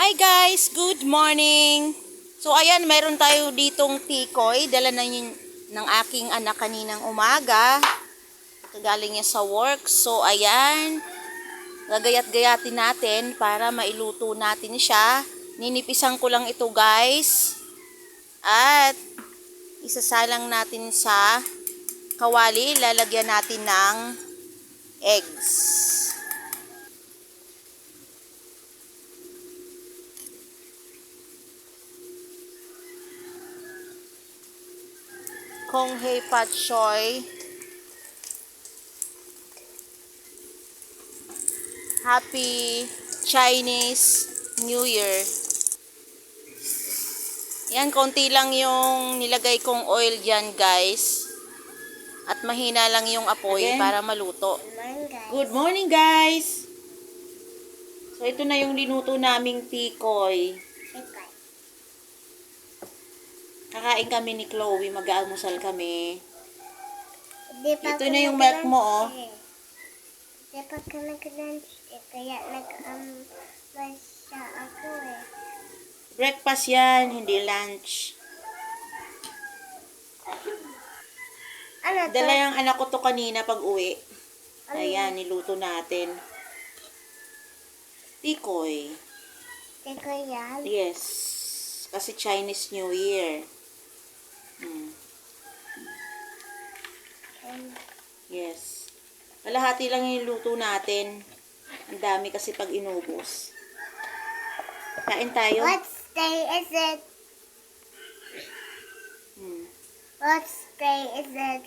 Hi guys, good morning. So ayan, meron tayo ditong tikoy. Dala na yun ng aking anak kaninang umaga. Kagaling niya sa work. So ayan, gagayat-gayatin natin para mailuto natin siya. Ninipisan ko lang ito guys. At isasalang natin sa kawali. Lalagyan natin ng eggs. Kong Hei Pat Choy. Happy Chinese New Year. Yan, konti lang yung nilagay kong oil dyan, guys. At mahina lang yung apoy Again. para maluto. Good morning, guys! So, ito na yung linuto naming tikoy. Sikay. Kakain kami ni Chloe, mag-aalmusal kami. Di pa Ito na yung milk mo, oh. eh. Di pa ako nag-lunch eh. Kaya nag-um, masya ako eh. Breakfast yan, hindi lunch. Ano to? Dala yung anak ko to kanina pag uwi. Ano Ayan, niluto natin. Tikoy. Tiko yan. Yes. Kasi Chinese New Year. Hmm. Um, Yes. Kalahati lang yung luto natin. Ang dami kasi pag inubos. Kain tayo. what day is it? Hmm. What day is it?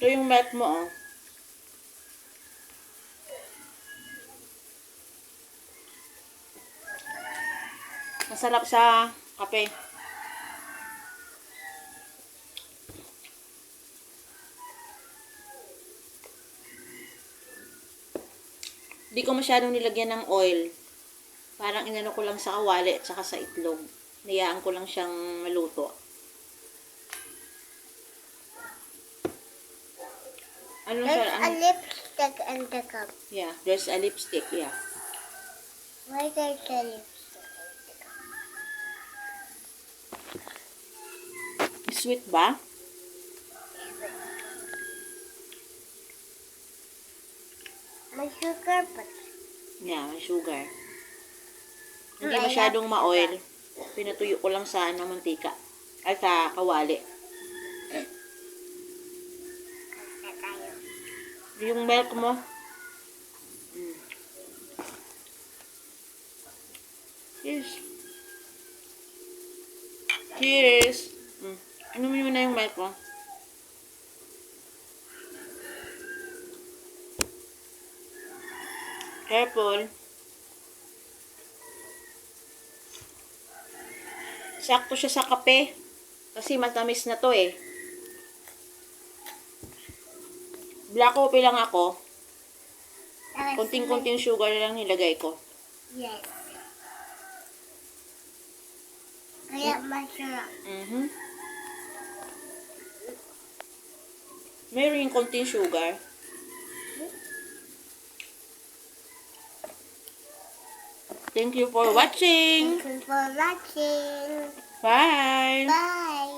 Ito yung milk mo, oh. Masarap sa kape. Di ko masyadong nilagyan ng oil. Parang inano ko lang sa kawali at saka sa itlog. Niyaan ko lang siyang maluto. Ano siya? There's a Ano? lipstick in the cup. Yeah, there's a lipstick, yeah. Why there's a lipstick in the cup? Sweet ba? May sugar but Yeah, may sugar. Hindi masyadong ma-oil. Pinatuyo ko lang sa ano, mantika. Ay, sa kawali. Yung milk mo. Mm. Cheers. Cheers. Mm. Inumin mo na yung milk mo. Careful. Sakto siya sa kape. Kasi matamis na to eh. Black coffee lang ako. Tapos Konting-konting sugar lang nilagay ko. Yes. Kaya masarap. Mhm. Meron yung konting sugar. Thank you for watching. Thank you for watching. Bye. Bye.